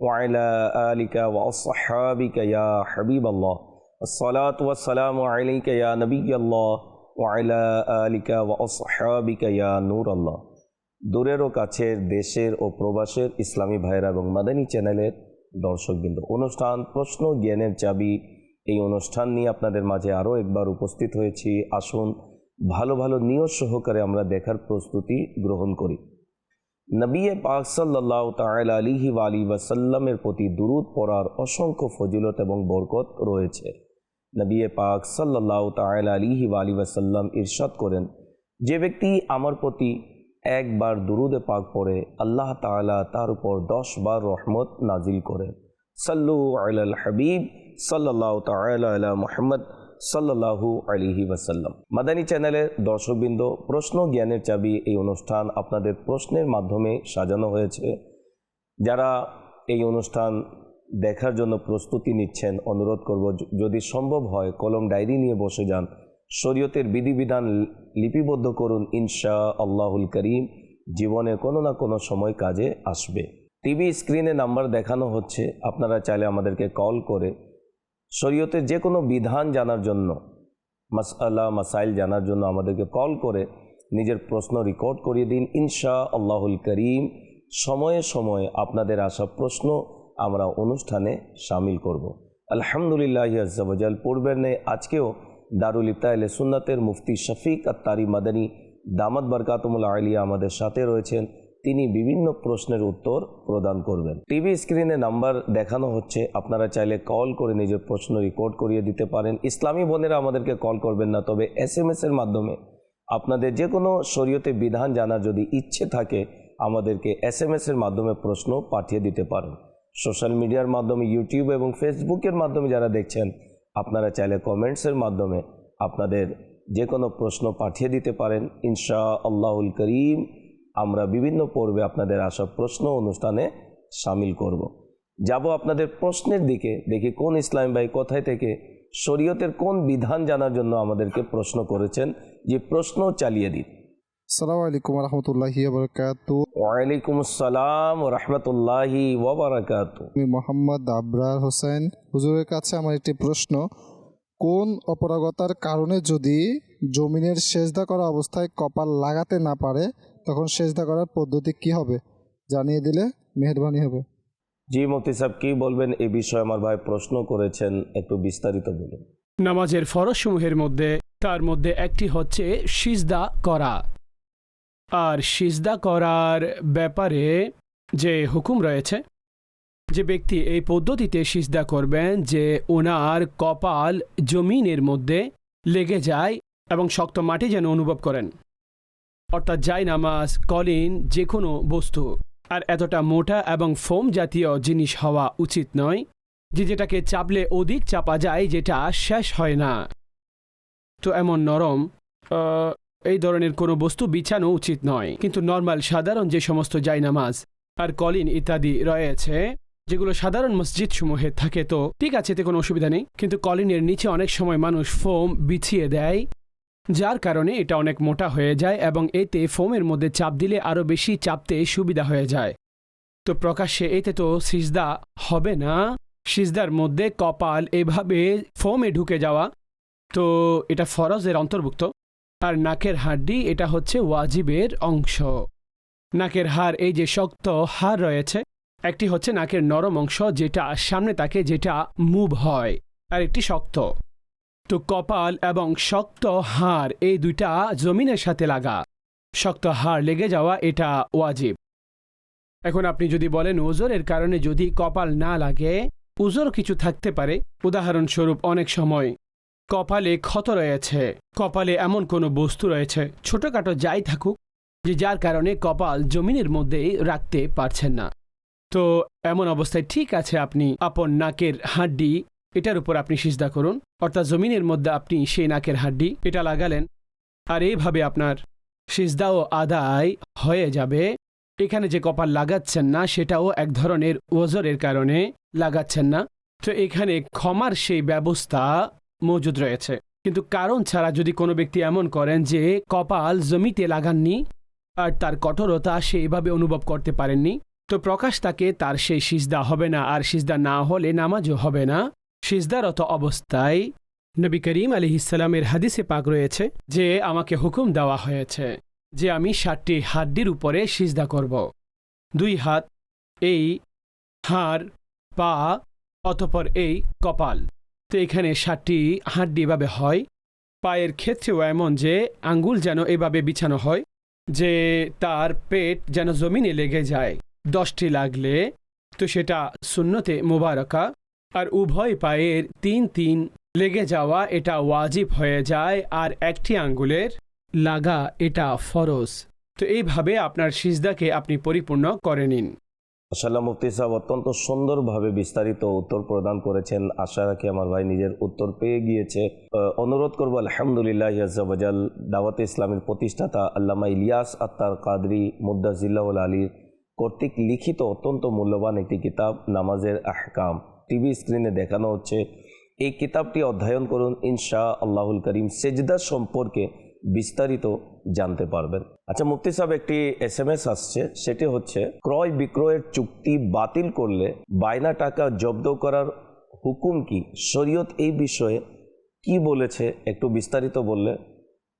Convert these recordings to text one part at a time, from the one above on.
وعلى آلك وأصحابك يا حبيب الله الصلاة والسلام عليك يا نبي الله وعلى آلك وأصحابك يا نور الله দূরের ও কাছের দেশের ও প্রবাসের ইসলামী ভাইরা এবং মাদানী চ্যানেলের দর্শকবৃন্দ অনুষ্ঠান প্রশ্ন জ্ঞানের চাবি এই অনুষ্ঠান নিয়ে আপনাদের মাঝে আরও একবার উপস্থিত হয়েছি আসুন ভালো ভালো নিয়ত সহকারে আমরা দেখার প্রস্তুতি গ্রহণ করি নবিয়ে পাক সাল্লাহ তাল আলিহি আলী ওয়াসাল্লামের প্রতি দুরুদ পড়ার অসংখ্য ফজিলত এবং বরকত রয়েছে। নবিয়ে পাক সাল্লাহ তাল আলিহি আলী ওয়াসাল্লাম ইরশাদ করেন, যে ব্যক্তি আমার প্রতি একবার দুরুদে পাক পড়ে, আল্লাহ তাআলা তার উপর দশ বার রহমত নাজিল করেন। সাল্লু আলাল হাবিব সাল্লাহ আলা মুহাম্মদ সাল্লাল্লাহু আলিহি ওয়াসাল্লাম। মাদানী চ্যানেলের দর্শকবৃন্দ প্রশ্ন জ্ঞানের চাবি এই অনুষ্ঠান আপনাদের প্রশ্নের মাধ্যমে সাজানো হয়েছে। যারা এই অনুষ্ঠান দেখার জন্য প্রস্তুতি নিচ্ছেন, অনুরোধ করব যদি সম্ভব হয়, কলম ডায়েরি নিয়ে বসে যান। শরীয়তের বিধিবিধান লিপিবদ্ধ করুন ইনশা আল্লাহুল করিম। জীবনে কোনো না কোনো সময় কাজে আসবে। টিভি স্ক্রিনে নাম্বার দেখানো হচ্ছে, আপনারা চাইলে আমাদেরকে কল করে শরীয়তের যে কোনো বিধান জানার জন্য, মাসআলা, মাসাইল জানার জন্য আমাদেরকে কল করে নিজের প্রশ্ন রেকর্ড করিয়ে দিন। ইনশা আল্লাহুল করিম, সময়ে সময়ে আপনাদের আসা প্রশ্ন আমরা অনুষ্ঠানে সামিল করব। আলহামদুলিল্লাহ আজাল পূর্বের নেই আজকেও দারুল ইফতাইলে সুন্নাতের মুফতি শফিক আত্তারি মাদানী দামাত বরকাতমুল আলিয়া আমাদের সাথে রয়েছেন। তিনি বিভিন্ন প্রশ্নের উত্তর প্রদান করবেন। টিভি স্ক্রিনে নাম্বার দেখানো হচ্ছে। আপনারা চাইলে কল করে নিজের প্রশ্ন রেকর্ড করিয়ে দিতে পারেন। ইসলামী বোনেরা আমাদেরকে কল করবেন না, তবে এস এম এর মাধ্যমে। আপনাদের যে কোনো শরীয়তে বিধান জানার যদি ইচ্ছে থাকে, আমাদেরকে এস এম এর মাধ্যমে প্রশ্ন পাঠিয়ে দিতে পারেন। সোশ্যাল মিডিয়ার মাধ্যমে, ইউটিউব এবং ফেসবুকের মাধ্যমে যারা দেখছেন, আপনারা চাইলে কমেন্টসের মাধ্যমে আপনাদের যে কোনো প্রশ্ন পাঠিয়ে দিতে পারেন। ইনশা আল্লাহুল করিম। আমরা বিভিন্ন পর্বে আপনাদের আসা প্রশ্ন অনুষ্ঠানে সামিল করব। যাব আপনাদের প্রশ্নের দিকে দেখি কোন ইসলাম ভাই কোথায় থেকে শরীয়তের কোন বিধান জানার জন্য আমাদেরকে প্রশ্ন করেছেন। যে প্রশ্ন চালিয়ে দিন। সালাম আলাইকুম রহমতুল্লাহি বরকাত ওয়ালাইকুম আসসালাম রহমতুল্লাহি ওবরাকাত আমি মোহাম্মদ আবরার হোসেন। হুজুরের কাছে আমার একটি প্রশ্ন। কোন অপরাগতার কারণে যদি জমিনের সেজদা করা অবস্থায় কপাল লাগাতে না পারে তখন সেজদা করার পদ্ধতি কি হবে? জানিয়ে দিলে মেহরবানি হবে। জি মতি সাহেব কি বলবেন এই বিষয়ে আমার ভাই প্রশ্ন করেছেন একটু বিস্তারিত বলুন। নামাজের ফরজসমূহের মধ্যে তার মধ্যে একটি হচ্ছে সিজদা করা। আর সিজদা করার ব্যাপারে যে হুকুম রয়েছে যে ব্যক্তি এই পদ্ধতিতে সিজদা করবেন যে ওনার কপাল জমিনের মধ্যে লেগে যায় এবং শক্ত মাটি যেন অনুভব করেন। অর্থাৎ যাই নামাজ কলিন যে কোনো বস্তু। আর এতটা মোটা এবং ফোম জাতীয় জিনিস হওয়া উচিত নয়, যে যেটাকে চাপলে অধিক চাপা যায়, যেটা শেষ হয় না। তো এমন নরম এই ধরনের কোনো বস্তু বিছানো উচিত নয়। কিন্তু নর্মাল, সাধারণ যে সমস্ত জায়নামাজ আর কলিন ইত্যাদি রয়েছে, যেগুলো সাধারণ মসজিদ সমূহে থাকে, তো ঠিক আছে, এতে কোনো অসুবিধা নেই। কিন্তু কলিনের নিচে অনেক সময় মানুষ ফোম বিছিয়ে দেয় যার কারণে এটা অনেক মোটা হয়ে যায় এবং এতে ফোমের মধ্যে চাপ দিলে আরও বেশি চাপতে সুবিধা হয়ে যায়। তো প্রকাশ্যে এতে তো সিজদা হবে না। সিজদার মধ্যে কপাল এভাবে ফোমে ঢুকে যাওয়া। তো এটা ফরজের অন্তর্ভুক্ত। আর নাকের হাড্ডি এটা হচ্ছে ওয়াজিবের অংশ। নাকের হাড় এই যে শক্ত হাড় রয়েছে, একটি হচ্ছে নাকের নরম অংশ যেটা সামনে তাকে যেটা মুভ হয় আর একটি শক্ত। তো কপাল এবং শক্ত হাড়, এই দুইটা জমিনের সাথে লাগা। শক্ত হাড় লেগে যাওয়া, এটা ওয়াজিব। এখন আপনি যদি বলেন, ওজোরের কারণে যদি কপাল না লাগে উজোর কিছু থাকতে পারে। উদাহরণস্বরূপ, অনেক সময় কপালে ক্ষত রয়েছে। কপালে এমন কোনো বস্তু রয়েছে, ছোটখাটো যাই থাকুক, যে যার কারণে কপাল জমিনের মধ্যেই রাখতে পারছেন না। তো, এমন অবস্থায় ঠিক আছে আপনি, আপন নাকের হাড্ডি এটার উপর আপনি সিজদা করুন, অর্থাৎ জমিনের মধ্যে আপনি সেই নাকের হাড্ডি এটা লাগালেন, আর এইভাবে আপনার সিজদা ও আদায় হয়ে যাবে। এখানে যে কপাল লাগাচ্ছেন না, সেটাও এক ধরনের ওজরের কারণে লাগাচ্ছেন না। তো এখানে ক্ষমার সেই ব্যবস্থা মজুদ রয়েছে। কিন্তু কারণ ছাড়া যদি কোনো ব্যক্তি এমন করেন যে কপাল জমিতে লাগাননি, আর তার কঠোরতা সে এভাবে অনুভব করতে পারেননি, তো প্রকাশ তাকে তার সেই সিজদা হবে না, আর সিজদা না হলে নামাজও হবে না। সিজদারত অবস্থায় নবী করিম আলি ইসালামের হাদিসে পাক রয়েছে যে আমাকে হুকুম দেওয়া হয়েছে যে আমি ষাটটি হাড্ডির উপরে সিজদা করব। দুই হাত, এই হাড়, পা, অতপর এই কপাল। তো এখানে ষাটটি হাড্ডি এভাবে হয়। পায়ের ক্ষেত্রেও এমন যে আঙ্গুল যেন এভাবে বিছানো হয় যে তার পেট যেন জমিনে লেগে যায়। দশটি লাগলে, তো সেটা শূন্যতে মোবারকা আর উভয় পায়ের তিন তিন লেগে যাওয়া এটা ওয়াজিব হয়ে যায়, আর একটি আঙ্গুলের লাগা এটা ফরজ। তো এইভাবে আপনার সিজদাকে আপনি পরিপূর্ণ করে নিন। মাসাল্লাহ মুফতি সাহেব অত্যন্ত সুন্দরভাবে বিস্তারিত উত্তর প্রদান করেছেন। আশা রাখি আমার ভাই নিজের উত্তর পেয়ে গিয়েছে। অনুরোধ করব, আলহামদুলিল্লাহ ইয়াজাল দাওয়াতে ইসলামের প্রতিষ্ঠাতা আল্লামা ইলিয়াস আত্মার কাদরি মুদাজিল্লাউল আলীর কর্তৃক লিখিত অত্যন্ত মূল্যবান একটি কিতাব, নামাজের আহকাম। টিভি স্ক্রিনে দেখানো হচ্ছে। এই কিতাবটি অধ্যয়ন করুন, ইনশা আল্লাহুল করিম। সেজদা সম্পর্কে বিস্তারিত জানতে পারবেন। আচ্ছা মুফতি সাহেব, একটি এস এম এস আসছে। সেটি হচ্ছে, ক্রয় বিক্রয়ের চুক্তি বাতিল করলে বায়না টাকা জব্দ করার হুকুম কি? শরীয়ত এই বিষয়ে কি বলেছে? একটু বিস্তারিত বললে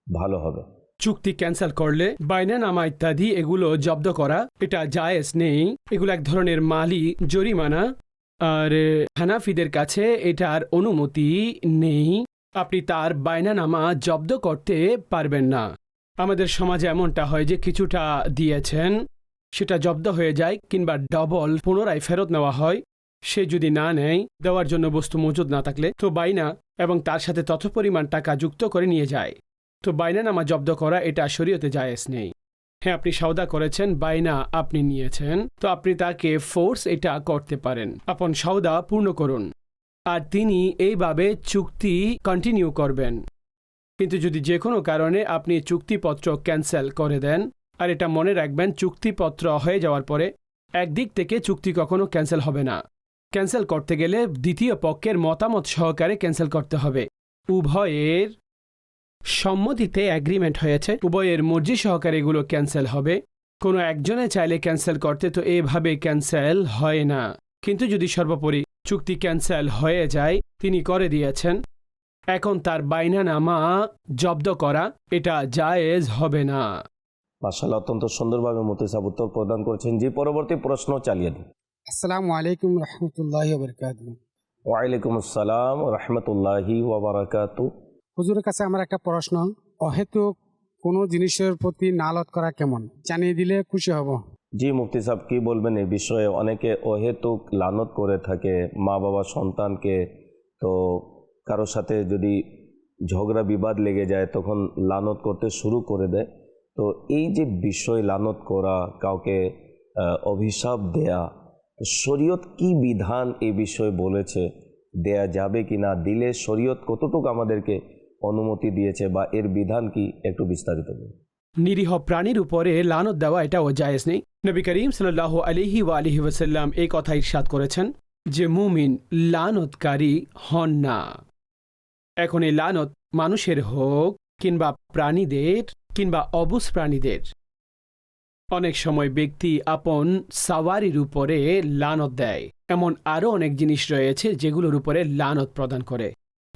ভালো হবে। চুক্তি ক্যান্সেল করলে বাইনা নামা ইত্যাদি এগুলো জব্দ করা, এটা জায়েজ নেই। এগুলো এক ধরনের মালি জরিমানা। আর হানাফিদের কাছে এটার অনুমতি নেই। আপনি তার বায়নানামা জব্দ করতে পারবেন না। আমাদের সমাজে এমনটা হয় যে কিছুটা দিয়েছেন, সেটা জব্দ হয়ে যায় কিংবা ডবল পুনরায় ফেরত নেওয়া হয়। সে যদি না নেয়, দেওয়ার জন্য বস্তু মজুদ না থাকলে তো বাইনা এবং তার সাথে তত পরিমাণ টাকা যুক্ত করে নিয়ে যায়। তো বাইনানামা জব্দ করা এটা শরীয়তে জায়েজ নেই। হ্যাঁ আপনি সওদা করেছেন বাইনা আপনি নিয়েছেন, তো আপনি তাকে ফোর্স এটা করতে পারেন। আপন সওদা পূর্ণ করুন। আর তিনি এইভাবে চুক্তি কন্টিনিউ করবেন। কিন্তু যদি যে কোনো কারণে আপনি চুক্তিপত্র ক্যান্সেল করে দেন, আর এটা মনে রাখবেন চুক্তিপত্র হয়ে যাওয়ার পরে একদিক থেকে চুক্তি কখনো ক্যান্সেল হবে না। ক্যান্সেল করতে গেলে দ্বিতীয় পক্ষের মতামত সহকারে ক্যান্সেল করতে হবে। উভয়ের সম্মতিতে অ্যাগ্রিমেন্ট হয়েছে। উভয়ের মর্জি সহকারে এগুলো ক্যান্সেল হবে। কোনো একজনে চাইলে ক্যান্সেল করতে তো এভাবে ক্যান্সেল হয় না। কিন্তু যদি সর্বোপরি চুক্তি ক্যান্সেল হয়ে যায় তিনি করে দিয়েছেন। এখন তার বাইনানামা জব্দ করা এটা জায়েজ হবে না। মাসাল্লাহ অত্যন্ত সুন্দরভাবে মুফতি সাহেব উত্তর প্রদান করেছেন। যে পরবর্তী প্রশ্ন চালিয়ে দিন। আসসালামু আলাইকুম রহমতুল্লাহ ওয়ালাইকুম আসসালাম রহমতুল্লাহি ওবরাকাতু হুজুরের কাছে আমার একটা প্রশ্ন, অহেতুক কোনো জিনিসের প্রতি নালত করা কেমন? জানিয়ে দিলে খুশি হব। জি, মুফতি সাহেব, কি বলবেন এই বিষয়ে? অনেকে অহেতুক লানত করে থাকে মা বাবা সন্তানকে। তো কারোর সাথে যদি ঝগড়া, বিবাদ লেগে যায়, তখন লানত করতে শুরু করে দেয়। তো এই যে বিষয় লানত করা, কাউকে অভিশাপ দেয়া শরীয়ত কি বিধান এই বিষয়ে বলেছে? দেয়া যাবে কি না দিলে শরীয়ত কতটুকু আমাদেরকে অনুমতি দিয়েছে বা এর বিধান কি একটু বিস্তারিত বলুন। নিরীহ প্রাণীর উপরে লানত দেওয়া এটাও জায়েজ নেই। নবী করিম সাল্লাহ আলিহি ওয়া আলিহি ওয়াসাল্লাম এই কথা ইরশাদ করেছেন যে মুমিন লানতকারী হন না। এখন এই লানত মানুষের হোক কিংবা প্রাণীদের কিংবা অবুজ প্রাণীদের। অনেক সময় ব্যক্তি আপন সাওয়ারির উপরে লানত দেয়। এমন আরও অনেক জিনিস রয়েছে যেগুলোর উপরে লানত প্রদান করে।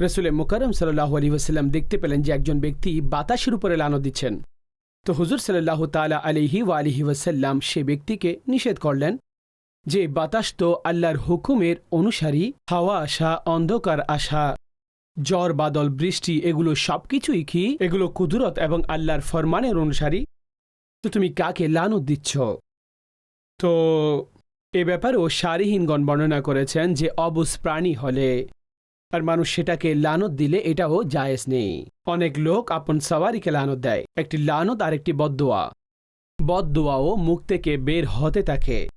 রসুলের মুকারম সাল্লাহ আলী ওয়াসাল্লাম দেখতে পেলেন যে একজন ব্যক্তি বাতাসের উপরে লানত দিচ্ছেন। তো হুজুর সাল্লাহ তালা আলিহি ওয়া আলিহি ওয়াসাল্লাম সে ব্যক্তিকে নিষেধ করলেন যে বাতাস তো আল্লাহর হুকুমের অনুসারী, হাওয়া, আসা, অন্ধকার, আসা, জ্বর, বাদল, বৃষ্টি, এগুলো সবকিছুই কি? এগুলো কুদরত এবং আল্লাহর ফরমানের অনুসারী? তো তুমি কাকে লানত দিচ্ছ? তো এ ব্যাপারেও সারিহীনগণ বর্ণনা করেছেন যে অবুজ প্রাণী হলে আর মানুষ সেটাকে লানত দিলে এটাও জায়েজ নেই। অনেক লোক আপন সাওয়ারিকে লানত দেয়। একটি লানত আর একটি বদদোয়া। বদদোয়াও মুখ থেকে বের হতে থাকে।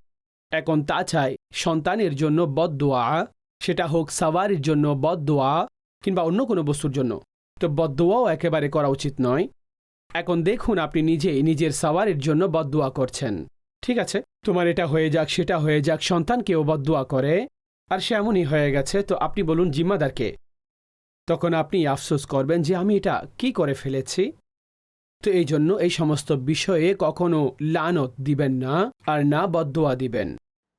এখন তা চাই সন্তানের জন্য বদদোয়া, সেটা হোক সাওয়ারির জন্য বদদোয়া কিংবা অন্য কোনো বস্তুর জন্য। তো বদদোয়াও একেবারে করা উচিত নয়। এখন দেখুন আপনি নিজেই নিজের সাওয়ারের জন্য বদদোয়া করছেন। ঠিক আছে? তোমার এটা হয়ে যাক, সেটা হয়ে যাক, সন্তানকেও বদদোয়া করে। আর সে এমনই হয়ে গেছে, তো আপনি বলুন জিম্মাদারকে। তখন আপনি আফসোস করবেন যে আমি এটা কি করে ফেলেছি। তো এই জন্য এই সমস্ত বিষয়ে কখনো লানত দিবেন না আর না বদদোয়া দিবেন।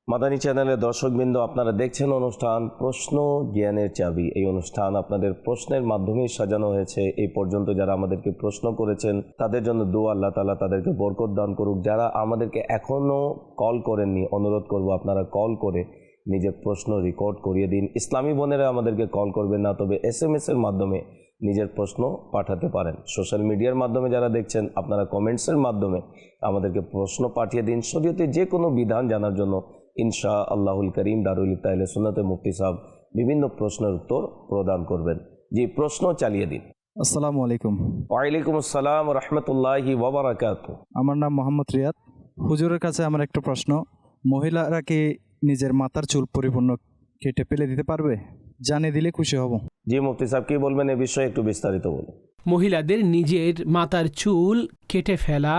মাদানী চ্যানেলের দর্শকবৃন্দ, আপনারা দেখছেন অনুষ্ঠান প্রশ্ন জ্ঞানের চাবি। এই অনুষ্ঠান আপনাদের প্রশ্নের মাধ্যমেই সাজানো হয়েছে। এই পর্যন্ত যারা আমাদেরকে প্রশ্ন করেছেন, তাদের জন্য দোয়া আল্লাহ তালা তাদেরকে বরকত দান করুক। যারা আমাদেরকে এখনও কল করেননি, অনুরোধ করব আপনারা কল করে নিজের প্রশ্ন রেকর্ড করিয়ে দিন। ইসলামী বোনেরা আমাদেরকে কল করবেন না তবে এস এম এর মাধ্যমে নিজের প্রশ্ন পাঠাতে পারেন। সোশ্যাল মিডিয়ার মাধ্যমে যারা দেখছেন আপনারা কমেন্টসের মাধ্যমে আমাদেরকে প্রশ্ন পাঠিয়ে দিন। শরীয়তে যে কোনো বিধান জানার জন্য ইনশা আল্লাহুল করিম দারুল তাইলে সুন্নতে মুফতি সাহেব বিভিন্ন প্রশ্নের উত্তর প্রদান করবেন। যে প্রশ্ন চালিয়ে দিন। আসসালামু আলাইকুম। ওয়ালাইকুম আসসালাম রহমতুল্লাহি ওবরাকাত আমার নাম মোহাম্মদ রিয়াদ। হুজুরের কাছে আমার একটা প্রশ্ন। মহিলারা কি নিজের মাথার চুল পরিপূর্ণ কেটে ফেলে দিতে পারবে? জানিয়ে দিলে খুশি হব। জি মুফতি সাহেব কি বলবেন এ বিষয়ে একটু বিস্তারিত বলুন। মহিলাদের নিজের মাথার চুল কেটে ফেলা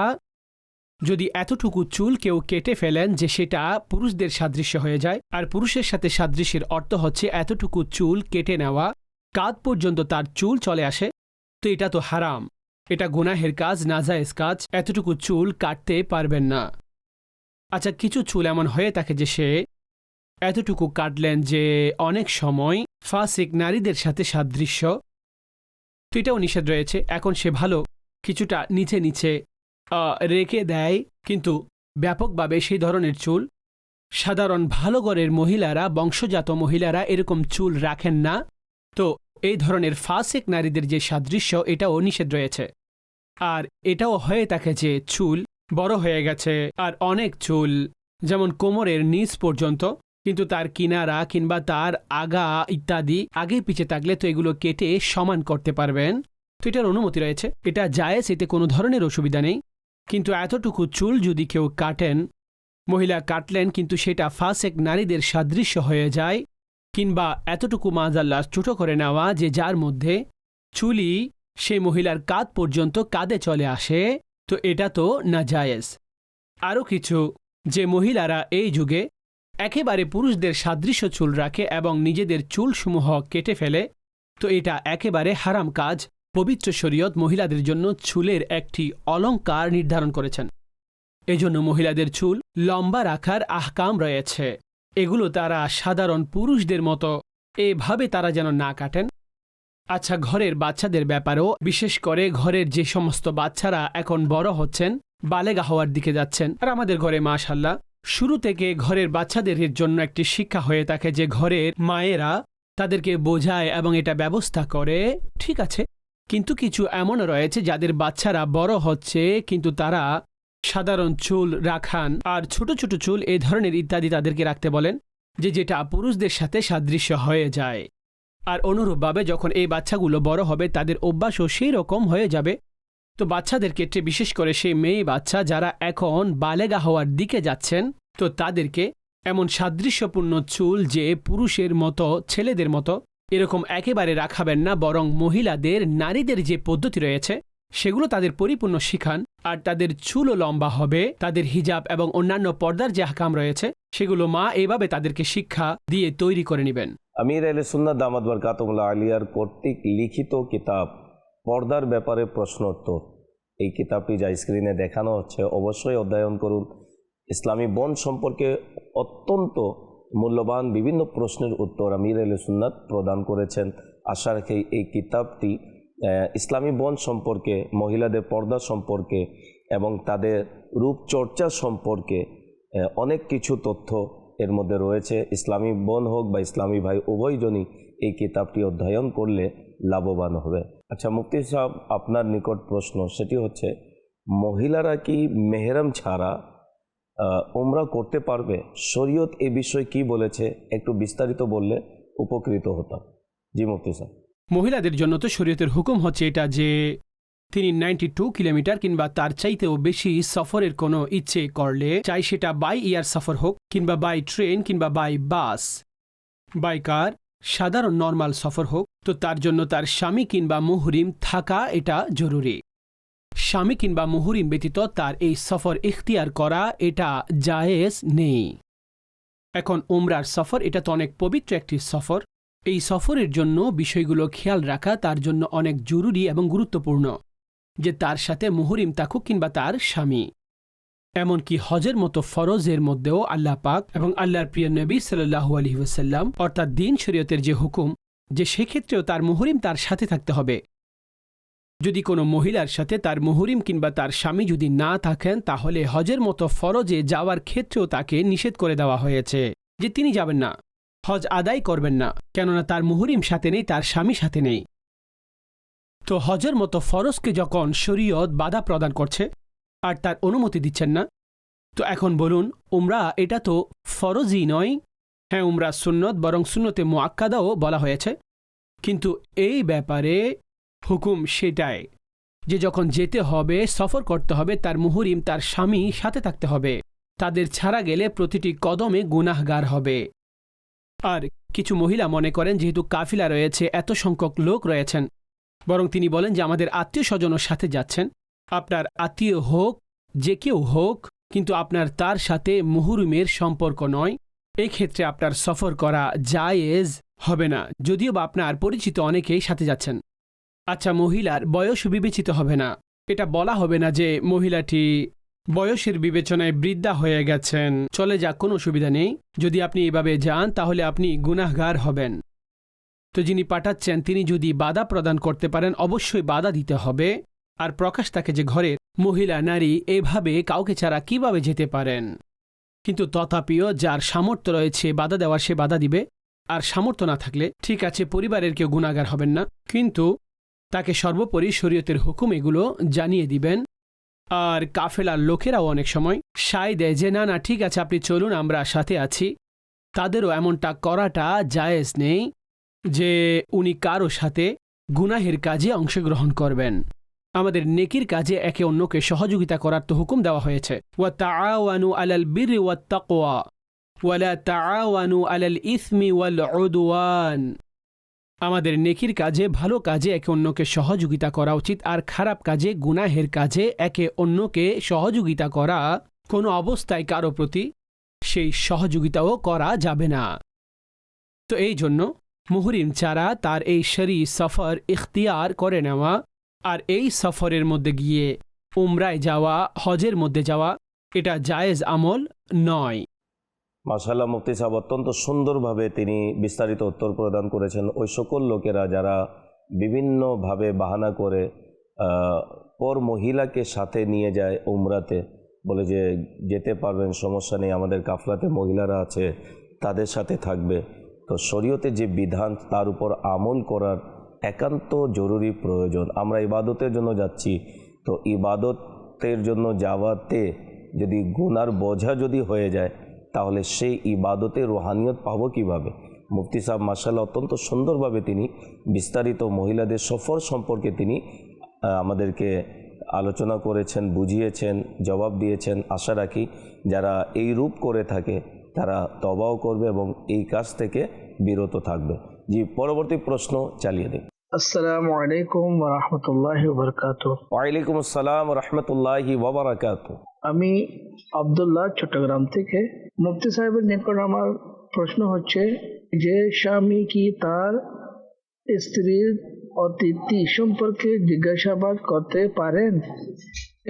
যদি এতটুকু চুল কেউ কেটে ফেলেন যে সেটা পুরুষদের সাদৃশ্য হয়ে যায় আর পুরুষের সাথে সাদৃশ্যের অর্থ হচ্ছে এতটুকু চুল কেটে নেওয়া কাঁধ পর্যন্ত তার চুল চলে আসে তো এটা তো হারাম। এটা গুনাহের কাজ নাজায়েজ কাজ এতটুকু চুল কাটতে পারবেন না। আচ্ছা কিছু চুল এমন হয়ে থাকে যে সে এতটুকু কাটলেন যে অনেক সময় ফাসিক নারীদের সাথে সাদৃশ্য। তো এটাও নিষেধ রয়েছে। এখন সে ভালো কিছুটা নিচে নিচে রেখে দেয়, কিন্তু ব্যাপকভাবে সেই ধরনের চুল। সাধারণ ভালো ঘরের মহিলারা, বংশজাত মহিলারা এরকম চুল রাখেন না। তো এই ধরনের ফাসেক নারীদের যে সাদৃশ্য, এটাও নিষেধ রয়েছে। আর এটাও হয়ে থাকে যে চুল বড় হয়ে গেছে, আর অনেক চুল, যেমন কোমরের নিচ পর্যন্ত। কিন্তু তার কিনারা কিংবা তার আগা ইত্যাদি আগে পিছে থাকলে তো এগুলো কেটে সমান করতে পারবেন। তো এটার অনুমতি রয়েছে। এটা জায়েজ, এতে কোনো ধরনের অসুবিধা নেই। কিন্তু এতটুকু চুল যদি কেউ কাটেন, মহিলা কাটলেন কিন্তু সেটা ফাসেক নারীদের সাদৃশ্য হয়ে যায়, কিংবা এতটুকু মাজাল্লা ছোট করে নেওয়া যে যার মধ্যে চুলি সেই মহিলার কাঁধ পর্যন্ত কাঁধে চলে আসে, তো এটা তো না জায়েজ। আরও কিছু, যে মহিলারা এই যুগে একেবারে পুরুষদের সাদৃশ্য চুল রাখে এবং নিজেদের চুলসমূহ কেটে ফেলে। তো এটা একেবারে হারাম কাজ, পবিত্র শরীয়ত মহিলাদের জন্য চুলের একটি অলংকার নির্ধারণ করেছেন। এজন্য মহিলাদের চুল লম্বা রাখার আহকাম রয়েছে। এগুলো তারা সাধারণ পুরুষদের মতো এভাবে তারা যেন না কাটেন। আচ্ছা ঘরের বাচ্চাদের ব্যাপারেও বিশেষ করে ঘরের যে সমস্ত বাচ্চারা এখন বড় হচ্ছেন, বালেগা হওয়ার দিকে যাচ্ছেন। আর আমাদের ঘরে মাশাল্লাহ শুরু থেকে ঘরের বাচ্চাদের জন্য একটি শিক্ষা হয়ে থাকে যে ঘরের মায়েরা তাদেরকে বোঝায় এবং এটা ব্যবস্থা করে, ঠিক আছে। কিন্তু কিছু এমন রয়েছে যাদের বাচ্চারা বড় হচ্ছে, কিন্তু তারা সাধারণ চুল রাখান আর ছোট ছোট চুল এ ধরনের ইত্যাদি তাদেরকে রাখতে বলেন যে যেটা পুরুষদের সাথে সাদৃশ্য হয়ে যায়। আর অনুরূপভাবে যখন এই বাচ্চাগুলো বড় হবে, তাদের অভ্যাসও সেই রকম হয়ে যাবে। তো বাচ্চাদের ক্ষেত্রে, বিশেষ করে সেই মেয়ে বাচ্চা যারা এখন বালেগা হওয়ার দিকে যাচ্ছেন, তো তাদেরকে এমন সাদৃশ্যপূর্ণ চুল যে পুরুষের মতো, ছেলেদের মতো, এরকম একেবারে রাখাবেন না, বরং মহিলাদের, নারীদের যে পদ্ধতি রয়েছে, সেগুলো তাদের পরিপূর্ণ শিখান। আর তাদের চুলও লম্বা হবে, তাদের হিজাব এবং অন্যান্য পর্দার যে হাকাম রয়েছে, সেগুলো মা এইভাবে তাদেরকে শিক্ষা দিয়ে তৈরি করে নেবেন। আমির আল সুন্নাত দামাদ বরকাতুল্লাহ আলিয়ার কর্তৃক লিখিত কিতাব পর্দার ব্যাপারে প্রশ্নোত্তর। এই কিতাবটি যা স্ক্রিনে দেখানো হচ্ছে, অবশ্যই অধ্যয়ন করুন। ইসলামী বন সম্পর্কে অত্যন্ত মূল্যবান বিভিন্ন প্রশ্নের উত্তর আমির আল সুন্নাত প্রদান করেছেন। আশা রাখি এই কিতাবটি ইসলামী বন সম্পর্কে, মহিলাদের পর্দা সম্পর্কে এবং তাদের রূপচর্চা সম্পর্কে অনেক কিছু তথ্য এর মধ্যে রয়েছে। ইসলামী বোন হোক বা ইসলামী ভাই উভয়জনই এই কিতাবটি অধ্যয়ন করলে লাভবান হবে। আচ্ছা মুফতি সাহেব, আপনার নিকট প্রশ্ন, সেটি হচ্ছে, মহিলারা কি মেহরাম ছাড়া উমরা করতে পারবে? শরীয়ত এ বিষয়ে কি বলেছে? একটু বিস্তারিত বললে উপকৃত হতাম। জি, মুফতি সাহেব। মহিলাদের জন্য তো শরীয়তের হুকুম হচ্ছে এটা যে, তিনি নাইনটি টু কিলোমিটার কিংবা তার চাইতেও বেশি সফরের কোনো ইচ্ছে করলে, চাই সেটা বাই এয়ার সফর হোক, কিংবা বাই ট্রেন কিংবা বাই বাস বাই কার সাধারণ নর্মাল সফর হোক তো তার জন্য তার স্বামী কিংবা মুহরিম থাকা এটা জরুরি। স্বামী কিংবা মুহরিম ব্যতীত তার এই সফর ইখতিয়ার করা এটা জায়েজ নেই। এখন উমরার সফর, এটা তো অনেক পবিত্র একটি সফর। এই সফরের জন্য বিষয়গুলো খেয়াল রাখা তার জন্য অনেক জরুরি এবং গুরুত্বপূর্ণ, যে তার সাথে মুহরিম থাকুক কিংবা তার স্বামী। এমনকি হজের মতো ফরজের মধ্যেও আল্লাহ পাক এবং আল্লাহর প্রিয় নবী সাল্লাহু আলী ওসাল্লাম অর্থাৎ দিন শরীয়তের যে হুকুম যে সেক্ষেত্রেও তার মুহরিম তার সাথে থাকতে হবে। যদি কোনো মহিলার সাথে তার মুহরিম কিংবা তার স্বামী যদি না থাকেন, তাহলে হজের মতো ফরজে যাওয়ার ক্ষেত্রেও তাকে নিষেধ করে দেওয়া হয়েছে যে তিনি যাবেন না। হজ আদায় করবেন না, কেননা তার মুহরিম সাথে নেই, তার স্বামী সাথে নেই। তো হজের মতো ফরজকে যখন শরীয়ত বাধা প্রদান করছে আর তার অনুমতি দিচ্ছেন না, তো এখন বলুন, উমরা এটা তো ফরজই নয় হ্যাঁ উমরা সুন্নত বরং সুন্নতে মোয়াক্কাদাও বলা হয়েছে। কিন্তু এই ব্যাপারে হুকুম সেটাই যে যখন যেতে হবে, সফর করতে হবে, তার মুহুরিম, তার স্বামী সাথে থাকতে হবে। তাদের ছাড়া গেলে প্রতিটি কদমে গুনাহগার হবে। আর কিছু মহিলা মনে করেন, যেহেতু কাফিলা রয়েছে, এত সংখ্যক লোক রয়েছেন, বরং তিনি বলেন যে আমাদের আত্মীয় স্বজনের সাথে যাচ্ছেন। আপনার আত্মীয় হোক, যে কেউ হোক, কিন্তু আপনার তার সাথে মুহুরিমের সম্পর্ক নয়। এই ক্ষেত্রে আপনার সফর করা জায়েজ হবে না। যদিও বা আপনার পরিচিত অনেকেই সাথে যাচ্ছেন। আচ্ছা মহিলার বয়স বিবেচিত হবে না। এটা বলা হবে না যে মহিলাটি বয়সের বিবেচনায় বৃদ্ধা হয়ে গেছেন। চলে যাক, কোনো অসুবিধা নেই। যদি আপনি এভাবে যান, তাহলে আপনি গুনাহগার হবেন। তো যিনি পাঠাচ্ছেন, তিনি যদি বাধা প্রদান করতে পারেন, অবশ্যই বাধা দিতে হবে। আর প্রকাশ তাকে যে ঘরের মহিলা, নারী, এভাবে কাউকে ছাড়া কীভাবে যেতে পারেন? কিন্তু তথাপিও যার সামর্থ্য রয়েছে বাধা দেওয়ার সে বাধা দিবে। আর সামর্থ্য না থাকলে ঠিক আছে, পরিবারের কেউ গুণাগার হবেন না, কিন্তু তাকে সর্বোপরি শরীয়তের হুকুম এগুলো জানিয়ে দিবেন। আর কাফেলার লোকেরাও অনেক সময় সায় দেয় যে, না না, ঠিক আছে, আপনি চলুন, আমরা সাথে আছি। তাদেরও এমনটা করাটা জায়েজ নেই যে, উনি কারও সাথে গুনাহের কাজে অংশগ্রহণ করবেন। আমাদের নেকির কাজে একে অন্যকে সহযোগিতা করার তো হুকুম দেওয়া হয়েছে। ইসমি আমাদের নেকির কাজে, ভালো কাজে একে অন্যকে সহযোগিতা করা উচিত আর খারাপ কাজে, গুনাহের কাজে একে অন্যকে সহযোগিতা করা কোনো অবস্থায় কারও প্রতি সেই সহযোগিতাও করা যাবে না। তো এই জন্য মুহরিম চারা তার এই শরী সফর ইখতিয়ার করে নেওয়া আর এই সফরের মধ্যে গিয়ে উমরায় যাওয়া, হজের মধ্যে যাওয়া, এটা জায়েজ আমল নয়। মাশাল্লাহ মুফতি সাহেব অত্যন্ত সুন্দরভাবে তিনি বিস্তারিত উত্তর প্রদান করেছেন। ওই সকল লোকেরা যারা বিভিন্নভাবে বাহানা করে পর মহিলাকে সাথে নিয়ে যায় উমরাতে, বলে যে যেতে পারবেন, সমস্যা নেই, আমাদের কাফলাতে মহিলারা আছে, তাদের সাথে থাকবে। তো শরীয়তে যে বিধান, তার উপর আমল করার একান্ত জরুরি প্রয়োজন। আমরা ইবাদতের জন্য যাচ্ছি। তো ইবাদতের জন্য যাওয়াতে যদি গুনার বোঝা যদি হয়ে যায়, তাহলে সেই ইবাদতে রোহানিয়ত পাবো কীভাবে? মুফতি সাহেব মার্শাল্লাহ অত্যন্ত সুন্দরভাবে তিনি বিস্তারিত মহিলাদের সফর সম্পর্কে তিনি আমাদেরকে আলোচনা করেছেন, বুঝিয়েছেন, জবাব দিয়েছেন। আশা রাখি যারা এই রূপ করে থাকে, তারা তবাও করবে এবং এই কাজ থেকে বিরত থাকবে। জি, পরবর্তী প্রশ্ন চালিয়ে দিন আসসালামু আলাইকুম রহমতুল্লাহ বরকাত। ওয়ালাইকুম আসসালাম রহমতুল্লাহি ওবরাকাত আমি আব্দুল্লাহ চট্টগ্রাম থেকে মুফতি সাহেবের নিকট আমার প্রশ্ন হচ্ছে যে স্বামী কি তার স্ত্রীর অতিথি সম্পর্কে জিজ্ঞাসাবাদ করতে পারেন?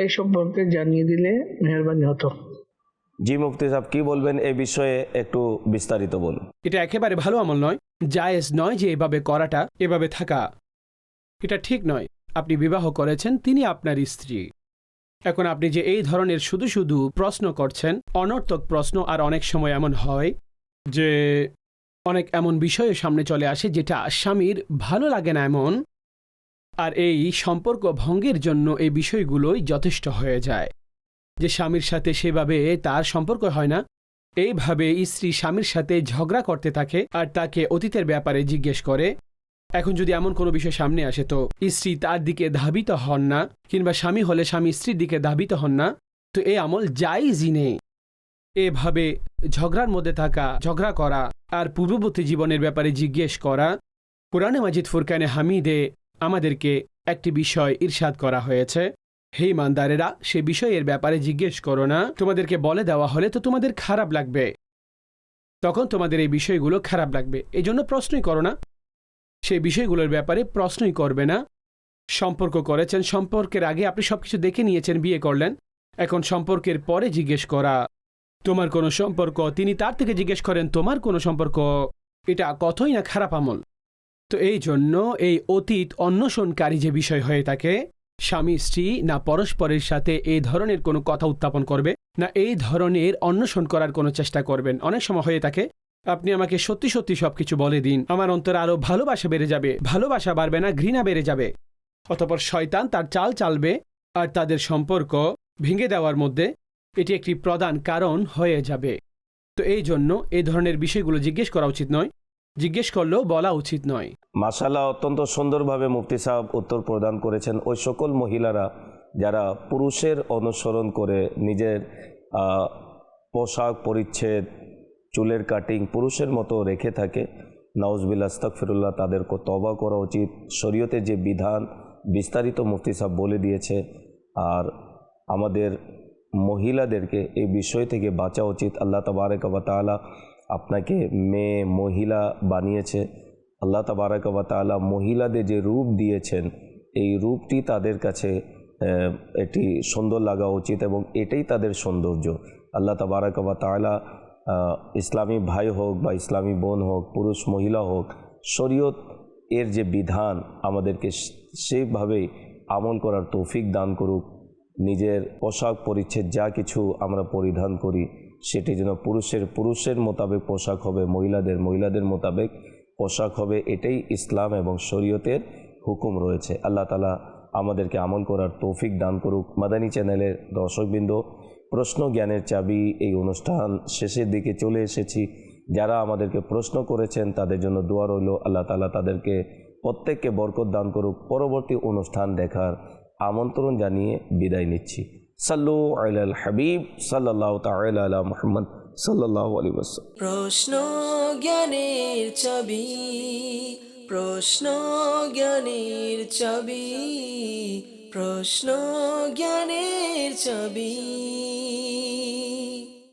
এই সম্পর্কে জানিয়ে দিলে মেহরবানি হতো। জি মুফতি সাহেব কি বলবেন এই বিষয়ে একটু বিস্তারিত বলুন। এটা একেবারে ভালো আমল নয়। জায়েজ নয় যে এভাবে করাটা, এভাবে থাকা। এটা ঠিক নয়। আপনি বিবাহ করেছেন, তিনি আপনার স্ত্রী। এখন আপনি যে এই ধরনের শুধু শুধু প্রশ্ন করছেন, অনর্থক প্রশ্ন আর অনেক সময় এমন হয় যে অনেক এমন বিষয় সামনে চলে আসে যেটা স্বামীর ভালো লাগে না এমন, আর এই সম্পর্ক ভঙ্গের জন্য এই বিষয়গুলোই যথেষ্ট হয়ে যায়। যে স্বামীর সাথে সেভাবে তার সম্পর্ক হয় না এইভাবে স্ত্রী স্বামীর সাথে ঝগড়া করতে থাকে আর তাকে অতীতের ব্যাপারে জিজ্ঞেস করে। এখন যদি এমন কোনো বিষয় সামনে আসে তো স্ত্রী তার দিকে ধাবিত হন না, কিংবা স্বামী হলে স্বামী স্ত্রীর দিকে ধাবিত হন না, তো এই আমল জাইজই নেই। এভাবে ঝগড়ার মধ্যে থাকা, ঝগড়া করা আর পূর্ববর্তী জীবনের ব্যাপারে জিজ্ঞেস করা পুরানে মাজিদ ফুরকানে হামিদে আমাদেরকে একটি বিষয় ইরশাদ করা হয়েছে। হে ইমানদারেরা, সে বিষয়ের ব্যাপারে জিজ্ঞেস করো না। তোমাদেরকে বলে দেওয়া হলে তো তোমাদের খারাপ লাগবে। তখন তোমাদের এই বিষয়গুলো খারাপ লাগবে। এই জন্য প্রশ্নই করো না। সেই বিষয়গুলোর ব্যাপারে প্রশ্নই করবে না। সম্পর্ক করেছেন, সম্পর্কের আগে আপনি সবকিছু দেখে নিয়েছেন, বিয়ে করলেন। এখন সম্পর্কের পরে জিজ্ঞেস করা। তোমার কোনো সম্পর্ক? তিনি তার থেকে জিজ্ঞেস করেন, তোমার কোনো সম্পর্ক? এটা কতই না খারাপ আমল? তো এই জন্য এই অতীত অন্বেষণকারী যে বিষয় হয়ে থাকে স্বামী, স্ত্রী না পরস্পরের সাথে এই ধরনের কোনো কথা উত্থাপন করবে? না এই ধরনের অন্বেষণ করার কোনো চেষ্টা করবেন? অনেক সময় হয়ে থাকে, আপনি আমাকে সত্যি সত্যি সবকিছু বলে দিন। আমার অন্তরে আরও ভালোবাসা বেড়ে যাবে, ভালোবাসা বাড়বে না, ঘৃণা বেড়ে যাবে। অতপর শয়তান তার চাল চালবে আর তাদের সম্পর্ক ভেঙে দেওয়ার মধ্যে এটি একটি প্রধান কারণ হয়ে যাবে। তো এই জন্য এই ধরনের বিষয়গুলো জিজ্ঞেস করা উচিত নয়। জিজ্ঞেস করলেও বলা উচিত নয়। মাসাল্লাহ অত্যন্ত সুন্দরভাবে মুফতি সাহেব উত্তর প্রদান করেছেন ওই সকল মহিলারা যারা পুরুষের অনুসরণ করে নিজের পোশাক পরিচ্ছেদ, চুলের কাটিং পুরুষের মতো রেখে থাকে। নওয়াজবিল আস্তাকফিরুল্লাহ তাদেরকে তবা করা উচিত। শরীয়তের যে বিধান বিস্তারিত মুফতি সাহেব বলে দিয়েছে, আর আমাদের মহিলাদেরকে এই বিষয় থেকে বাঁচা উচিত। আল্লাহ তবারক বা তাআলা আপনাকে মেয়ে মহিলা বানিয়েছে। আল্লাহ তাবারাক বা তাআলা মহিলাদের যে রূপ দিয়েছেন, এই রূপটি তাদের কাছে একটি সুন্দর লাগা উচিত এবং এটাই তাদের সৌন্দর্য। আল্লাহ তাবারাক বা তাআলা ইসলামী ভাই হোক বা ইসলামী বোন হোক, পুরুষ মহিলা হোক, শরীয়ত এর যে বিধান আমাদেরকে সেইভাবেই আমল করার তৌফিক দান করুক। নিজের পোশাক পরিচ্ছেদ যা কিছু আমরা পরিধান করি সেটি যেন পুরুষের পুরুষের মোতাবেক পোশাক হবে, মহিলাদের মহিলাদের মোতাবেক পোশাক হবে, এটাই ইসলাম এবং শরীয়তের হুকুম রয়েছে। আল্লাহ তালা আমাদেরকে আমল করার তৌফিক দান করুক। মাদানী চ্যানেলের দর্শকবৃন্দ, প্রশ্ন জ্ঞানের চাবি, এই অনুষ্ঠান শেষের দিকে চলে এসেছি। যারা আমাদেরকে প্রশ্ন করেছেন, তাদের জন্য দোয়া রইল। আল্লাহ তালা তাদেরকে প্রত্যেককে বরকত দান করুক। পরবর্তী অনুষ্ঠান দেখার আমন্ত্রণ জানিয়ে বিদায় নিচ্ছি। সাল্লু আল হাবিব সাল্লাহ তাল মোহাম্মদ সাল্লাহ আলী ওসাল্লাম প্রশ্ন জ্ঞানের ছবি প্রশ্ন জ্ঞানের ছবি প্রশ্ন জ্ঞানের চাবি।